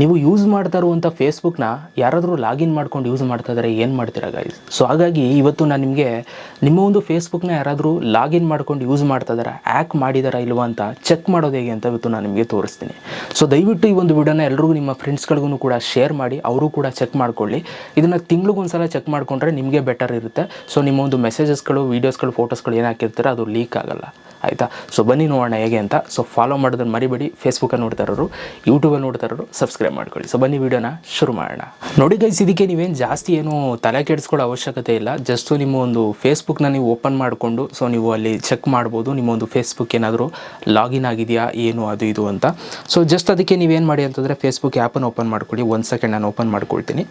ನೀವು ಯೂಸ್ ಮಾಡ್ತಾ ಇರುವಂಥ ಫೇಸ್ಬುಕ್ನ ಯಾರಾದರೂ ಲಾಗಿನ್ ಮಾಡ್ಕೊಂಡು ಯೂಸ್ ಮಾಡ್ತಾ ಇದ್ದಾರೆ ಏನು ಮಾಡ್ತೀರಾ ಗೈಸ್ ಸೊ ಹಾಗಾಗಿ ಇವತ್ತು ನಾನು ನಿಮಗೆ ನಿಮ್ಮ ಒಂದು ಫೇಸ್ಬುಕ್ನ ಯಾರಾದರೂ ಲಾಗಿನ್ ಮಾಡ್ಕೊಂಡು ಯೂಸ್ ಮಾಡ್ತಾ ಇದ್ದಾರೆ ಆ್ಯಕ್ ಮಾಡಿದಾರಾ ಇಲ್ವಾ ಅಂತ ಚೆಕ್ ಮಾಡೋದು ಹೇಗೆ ಅಂತ ಇವತ್ತು ನಾನು ನಿಮಗೆ ತೋರಿಸ್ತೀನಿ. ಸೊ ದಯವಿಟ್ಟು ಈ ಒಂದು ವಿಡಿಯೋನ ಎಲ್ಲರಿಗೂ ನಿಮ್ಮ ಫ್ರೆಂಡ್ಸ್ಗಳಿಗೂ ಕೂಡ ಶೇರ್ ಮಾಡಿ, ಅವರು ಕೂಡ ಚೆಕ್ ಮಾಡ್ಕೊಳ್ಳಿ. ಇದನ್ನು ತಿಂಗಳಿಗೊಂದ್ಸಲ ಚೆಕ್ ಮಾಡಿಕೊಂಡ್ರೆ ನಿಮಗೆ ಬೆಟರ್ ಇರುತ್ತೆ. ಸೊ ನಿಮ್ಮ ಒಂದು ಮೆಸೇಜಸ್ಗಳು ವೀಡಿಯೋಸ್ಗಳು ಫೋಟೋಸ್ಗಳು ಏನು ಹಾಕಿರ್ತಾರೆ ಅದು ಲೀಕ್ ಆಗಲ್ಲ, ಆಯಿತಾ? ಸೊ ಬನ್ನಿ ನೋಡೋಣ ಹೇಗೆ ಅಂತ. ಸೊ ಫಾಲೋ ಮಾಡೋದನ್ನು ಮರಿಬೇಡಿ. ಫೇಸ್ಬುಕ್ಕಲ್ಲಿ ನೋಡ್ತಾ ಇರೋರು ಯೂಟ್ಯೂಬಲ್ಲಿ ನೋಡ್ತಾ ಇರೋರು ಸಬ್ಸ್ಕ್ರೈಬ್ ಮಾಡ್ಕೊಳ್ಳಿ. ಸೊ ಬನ್ನಿ ವಿಡಿಯೋನ ಶುರು ಮಾಡೋಣ. ನೋಡಿ ಗೈಸ್ ಇದಕ್ಕೆ ನೀವೇನು ಜಾಸ್ತಿ ಏನು ತಲೆ ಕೆಡಿಸ್ಕೊಳ್ಳೋ ಅವಶ್ಯಕತೆ ಇಲ್ಲ. ಜಸ್ಟ್ ನಿಮ್ಮ ಒಂದು ಫೇಸ್ಬುಕ್ನ ನೀವು ಓಪನ್ ಮಾಡಿಕೊಂಡು ಸೊ ನೀವು ಅಲ್ಲಿ ಚೆಕ್ ಮಾಡ್ಬೋದು, ನಿಮ್ಮ ಒಂದು ಫೇಸ್ಬುಕ್ ಏನಾದರೂ ಲಾಗಿನ್ ಆಗಿದೆಯಾ, ಏನು, ಅದು, ಇದು ಅಂತ. ಸೊ ಜಸ್ಟ್ ಅದಕ್ಕೆ ನೀವೇನು ಮಾಡಿ ಅಂತಂದರೆ ಫೇಸ್ಬುಕ್ ಆ್ಯಪನ್ನು ಓಪನ್ ಮಾಡ್ಕೊಳ್ಳಿ. ಒಂದು ಸೆಕೆಂಡ್ ನಾನು ಓಪನ್ ಮಾಡ್ಕೊಳ್ತೀನಿ.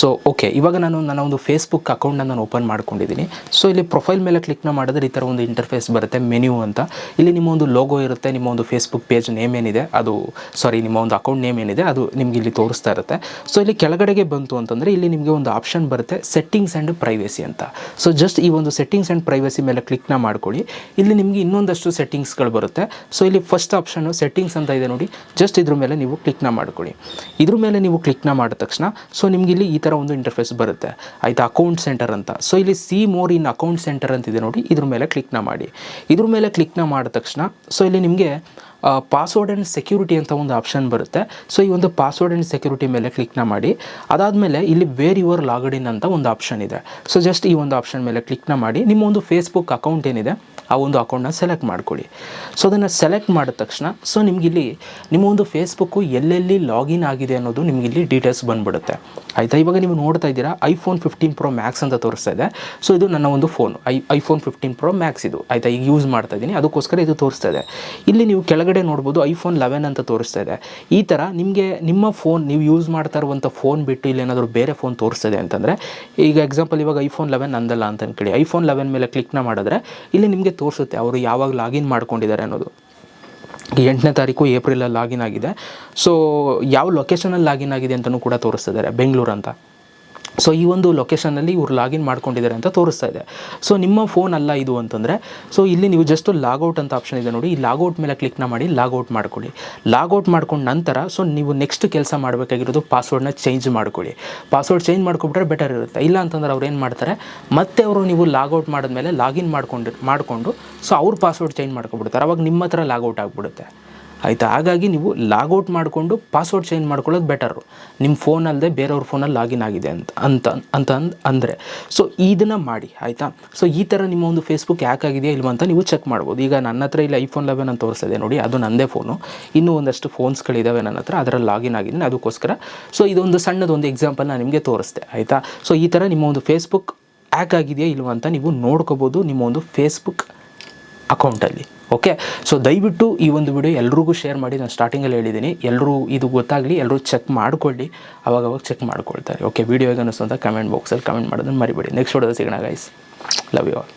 ಸೊ ಓಕೆ ಇವಾಗ ನಾನು, ನನ್ನ ಒಂದು ಫೇಸ್ಬುಕ್ ಅಕೌಂಟ್ನ ನಾನು ಓಪನ್ ಮಾಡ್ಕೊಂಡಿದ್ದೀನಿ. ಸೊ ಇಲ್ಲಿ ಪ್ರೊಫೈಲ್ ಮೇಲೆ ಕ್ಲಿಕ್ನ ಮಾಡಿದ್ರೆ ಈ ಥರ ಒಂದು ಇಂಟರ್ಫೇಸ್ ಬರುತ್ತೆ ಮೆನ್ಯೂ ಅಂತ. ಇಲ್ಲಿ ನಿಮ್ಮ ಒಂದು ಲೋಗೋ ಇರುತ್ತೆ, ನಿಮ್ಮ ಒಂದು ಫೇಸ್ಬುಕ್ ಪೇಜ್ ನೇಮ್ ಏನಿದೆ, ಅದು ಸಾರಿ ನಿಮ್ಮ ಒಂದು ಅಕೌಂಟ್ ನೇಮ್ ಏನಿದೆ, ಅದು ನಿಮ್ಗೆ ಇಲ್ಲಿ ತೋರಿಸ್ತಾ ಇರುತ್ತೆ. ಸೊ ಇಲ್ಲಿ ಕೆಳಗಡೆಗೆ ಬಂತು ಅಂತಂದರೆ ಇಲ್ಲಿ ನಿಮಗೆ ಒಂದು ಆಪ್ಷನ್ ಬರುತ್ತೆ ಸೆಟ್ಟಿಂಗ್ಸ್ ಆ್ಯಂಡ್ ಪ್ರೈವೇಸಿ ಅಂತ. ಸೊ ಜಸ್ಟ್ ಈ ಒಂದು ಸೆಟ್ಟಿಂಗ್ಸ್ ಆ್ಯಂಡ್ ಪ್ರೈವೇಸಿ ಮೇಲೆ ಕ್ಲಿಕ್ನ ಮಾಡ್ಕೊಳ್ಳಿ. ಇಲ್ಲಿ ನಿಮಗೆ ಇನ್ನೊಂದಷ್ಟು ಸೆಟ್ಟಿಂಗ್ಸ್ಗಳು ಬರುತ್ತೆ. ಸೊ ಇಲ್ಲಿ ಫಸ್ಟ್ ಆಪ್ಷನ್ನು ಸೆಟ್ಟಿಂಗ್ಸ್ ಅಂತ ಇದೆ ನೋಡಿ. ಜಸ್ಟ್ ಇದ್ರ ಮೇಲೆ ನೀವು ಕ್ಲಿಕ್ನ ಮಾಡ್ಕೊಳ್ಳಿ. ಇದ್ರ ಮೇಲೆ ನೀವು ಕ್ಲಿಕ್ನ ಮಾಡಿದ ತಕ್ಷಣ ಸೊ ನಿಮ್ಗೆ ಇಲ್ಲಿ ಈ ಥರ ಒಂದು ಇಂಟರ್ಫೇಸ್ ಬರುತ್ತೆ. ಆಯಿತಾ? ಅಕೌಂಟ್ ಸೆಂಟರ್ ಅಂತ. ಸೊ ಇಲ್ಲಿ see more in account center ಅಂತಿದೆ ನೋಡಿ. ಇದ್ರ ಮೇಲೆ ಕ್ಲಿಕ್ನ ಮಾಡಿ. ಇದ್ರ ಮೇಲೆ ಕ್ಲಿಕ್ನ ಮಾಡಿದ ತಕ್ಷಣ ಸೊ ಇಲ್ಲಿ ನಿಮಗೆ ಪಾಸ್ವರ್ಡ್ ಆ್ಯಂಡ್ ಸೆಕ್ಯೂರಿಟಿ ಅಂತ ಒಂದು ಆಪ್ಷನ್ ಬರುತ್ತೆ. ಸೊ ಈ ಒಂದು ಪಾಸ್ವರ್ಡ್ ಆ್ಯಂಡ್ ಸೆಕ್ಯೂರಿಟಿ ಮೇಲೆ ಕ್ಲಿಕ್ನ ಮಾಡಿ. ಅದಾದಮೇಲೆ ಇಲ್ಲಿ ವೇರ್ ಯುವರ್ ಲಾಗಡ್ ಇನ್ ಅಂತ ಒಂದು ಆಪ್ಷನ್ ಇದೆ. ಸೊ ಜಸ್ಟ್ ಈ ಒಂದು ಆಪ್ಷನ್ ಮೇಲೆ ಕ್ಲಿಕ್ನ ಮಾಡಿ. ನಿಮ್ಮ ಒಂದು ಫೇಸ್ಬುಕ್ ಅಕೌಂಟ್ ಏನಿದೆ? ಆ ಒಂದು ಅಕೌಂಟ್ನ ಸೆಲೆಕ್ಟ್ ಮಾಡ್ಕೊಳ್ಳಿ. ಸೊ ಅದನ್ನು ಸೆಲೆಕ್ಟ್ ಮಾಡಿದ ತಕ್ಷಣ ಸೊ ನಿಮಗಿಲ್ಲಿ ನಿಮ್ಮ ಒಂದು ಫೇಸ್ಬುಕ್ಕು ಎಲ್ಲೆಲ್ಲಿ ಲಾಗಿನ್ ಆಗಿದೆ ಅನ್ನೋದು ನಿಮಗಿಲ್ಲಿ ಡೀಟೇಲ್ಸ್ ಬಂದ್ಬಿಡುತ್ತೆ. ಆಯಿತಾ? ಇವಾಗ ನೀವು ನೋಡ್ತಾ ಇದ್ದೀರಾ ಐಫೋನ್ ಫಿಫ್ಟೀನ್ ಪ್ರೊ ಮ್ಯಾಕ್ಸ್ ಅಂತ ತೋರಿಸ್ತಾ ಇದೆ. ಸೊ ಇದು ನನ್ನ ಒಂದು phone I iPhone fifteen pro max ಇದು. ಆಯಿತಾ? ಈಗ ಯೂಸ್ ಮಾಡ್ತಾ ಇದ್ದೀನಿ, ಅದಕ್ಕೋಸ್ಕರ ಇದು ತೋರಿಸ್ತಾ ಇದೆ. ಇಲ್ಲಿ ನೀವು ಕೆಳಗಡೆ ನೋಡ್ಬೋದು ಐಫೋನ್ ಲೆವೆನ್ ಅಂತ ತೋರಿಸ್ತಾ ಇದೆ. ಈ ಥರ ನಿಮಗೆ ನಿಮ್ಮ ಫೋನ್ ನೀವು ಯೂಸ್ ಮಾಡ್ತಾ ಇರುವಂಥ ಫೋನ್ ಬಿಟ್ಟು ಇಲ್ಲಿ ಏನಾದರೂ ಬೇರೆ ಫೋನ್ ತೋರಿಸ್ತಾ ಇದೆ ಅಂತಂದರೆ, ಈಗ ಎಕ್ಸಾಂಪಲ್ ಇವಾಗ ಐಫೋನ್ ಲೆವೆನ್ ಅಂದಲ್ಲ ಅಂತ ಅಂದ್ಕೊಳ್ಳಿ ಐಫೋನ್ ಲೆವೆನ್ ಮೇಲೆ ಕ್ಲಿಕ್ನ ಮಾಡಿದ್ರೆ, ಇಲ್ಲಿ ನಿಮಗೆ ತೋರಿಸುತ್ತೆ, ಅವರು ಯಾವಾಗ ಲಾಗಿನ್ ಮಾಡ್ಕೊಂಡಿದ್ದಾರೆ ಅನ್ನೋದು. ಎಂಟನೇ ತಾರೀಕು ಏಪ್ರಿಲಲ್ಲಿ ಲಾಗಿನ್ ಆಗಿದೆ. ಸೊ ಯಾವ ಲೊಕೇಶನಲ್ಲಿ ಲಾಗಿನ್ ಆಗಿದೆ ಅಂತಲೂ ಕೂಡ ತೋರಿಸ್ತಿದ್ದಾರೆ, ಬೆಂಗಳೂರು ಅಂತ. ಸೊ ಈ ಒಂದು ಲೊಕೇಶನಲ್ಲಿ ಇವ್ರು ಲಾಗಿನ್ ಮಾಡ್ಕೊಂಡಿದ್ದಾರೆ ಅಂತ ತೋರಿಸ್ತಾ ಇದೆ. ಸೊ ನಿಮ್ಮ ಫೋನ್ ಅಲ್ಲ ಇದು ಅಂತಂದರೆ ಸೊ ಇಲ್ಲಿ ನೀವು ಜಸ್ಟ್ ಲಾಗೌಟ್ ಅಂತ ಆಪ್ಷನ್ ಇದೆ ನೋಡಿ. ಈ ಲಾಗೌಟ್ ಮೇಲೆ ಕ್ಲಿಕ್ನ ಮಾಡಿ ಲಾಗೌಟ್ ಮಾಡ್ಕೊಳ್ಳಿ. ಲಾಗೌಟ್ ಮಾಡ್ಕೊಂಡು ನಂತರ ಸೊ ನೀವು ನೆಕ್ಸ್ಟ್ ಕೆಲಸ ಮಾಡಬೇಕಾಗಿರೋದು ಪಾಸ್ವರ್ಡ್ನ ಚೇಂಜ್ ಮಾಡ್ಕೊಳ್ಳಿ. ಪಾಸ್ವರ್ಡ್ ಚೇಂಜ್ ಮಾಡ್ಕೊಬಿಟ್ರೆ ಬೆಟರ್ ಇರುತ್ತೆ. ಇಲ್ಲ ಅಂತಂದ್ರೆ ಅವ್ರು ಏನು ಮಾಡ್ತಾರೆ, ಮತ್ತೆ ಅವರು ನೀವು ಲಾಗೌಟ್ ಮಾಡಿದ್ಮೇಲೆ ಲಾಗಿನ್ ಮಾಡ್ಕೊಂಡು, ಮಾಡಿಕೊಂಡು ಸೊ ಅವ್ರ ಪಾಸ್ವರ್ಡ್ ಚೇಂಜ್ ಮಾಡ್ಕೊಬಿಡ್ತಾರೆ. ಅವಾಗ ನಿಮ್ಮ ಹತ್ರ ಲಾಗೌಟ್ ಆಗಿಬಿಡುತ್ತೆ. ಆಯಿತಾ? ಹಾಗಾಗಿ ನೀವು ಲಾಗೌಟ್ ಮಾಡಿಕೊಂಡು ಪಾಸ್ವರ್ಡ್ ಚೇಂಜ್ ಮಾಡ್ಕೊಳ್ಳೋದು ಬೆಟರು ನಿಮ್ಮ ಫೋನ್ ಅಲ್ಲದೆ ಬೇರೆಯವ್ರ ಫೋನಲ್ಲಿ ಲಾಗಿನ್ ಆಗಿದೆ ಅಂತ ಅಂತ ಅಂತ ಅಂದ್, ಅಂದರೆ. ಸೊ ಇದನ್ನು ಮಾಡಿ, ಆಯಿತಾ? ಸೊ ಈ ಥರ ನಿಮ್ಮ ಒಂದು ಫೇಸ್ಬುಕ್ ಹ್ಯಾಕ್ ಆಗಿದೆಯಾ ಇಲ್ವಾ ಅಂತ ನೀವು ಚೆಕ್ ಮಾಡ್ಬೋದು. ಈಗ ನನ್ನ ಹತ್ರ ಇಲ್ಲಿ ಐಫೋನ್ ಲೆವೆನ್ ಅಂತ ತೋರಿಸಿದೆ ನೋಡಿ, ಅದು ನನ್ನದೇ ಫೋನು ಇನ್ನೂ ಒಂದಷ್ಟು ಫೋನ್ಸ್ಗಳಿದ್ದಾವೆ ನನ್ನ ಹತ್ರ, ಅದರಲ್ಲಿ ಲಾಗಿನ್ ಆಗಿದ್ದೀನಿ, ಅದಕ್ಕೋಸ್ಕರ. ಸೊ ಇದೊಂದು ಸಣ್ಣದೊಂದು ಎಕ್ಸಾಂಪಲ್ ನಾನು ನಿಮಗೆ ತೋರಿಸ್ದೆ ಆಯಿತಾ? ಸೊ ಈ ಥರ ನಿಮ್ಮ ಒಂದು ಫೇಸ್ಬುಕ್ ಹ್ಯಾಕ್ ಆಗಿದೆಯಾ ಇಲ್ವಾ ಅಂತ ನೀವು ನೋಡ್ಕೋಬೋದು, ನಿಮ್ಮ ಒಂದು ಫೇಸ್ಬುಕ್ ಅಕೌಂಟಲ್ಲಿ ಓಕೆ ಸೊ ದಯವಿಟ್ಟು ಈ ಒಂದು ವಿಡಿಯೋ ಎಲ್ರಿಗೂ ಶೇರ್ ಮಾಡಿ. ನಾನು ಸ್ಟಾರ್ಟಿಂಗಲ್ಲಿ ಹೇಳಿದ್ದೀನಿ ಎಲ್ಲರೂ ಇದು ಗೊತ್ತಾಗಲಿ ಎಲ್ಲರೂ ಚೆಕ್ ಮಾಡಿಕೊಳ್ಳಿ. ಅವಾಗವಾಗ ಚೆಕ್ ಮಾಡ್ಕೊಳ್ತಾರೆ ಓಕೆ ವಿಡಿಯೋ ಹೇಗೆ ಅಂತ ಕಮೆಂಟ್ ಬಾಕ್ಸಲ್ಲಿ ಕಮೆಂಟ್ ಮಾಡೋದನ್ನು ಮರಿಬೇಡಿ. ನೆಕ್ಸ್ಟ್ ವಿಡಿಯೋ ಸಿಗೋಣ ಗೈಸ್ ಲವ್ ಯು ಆಲ್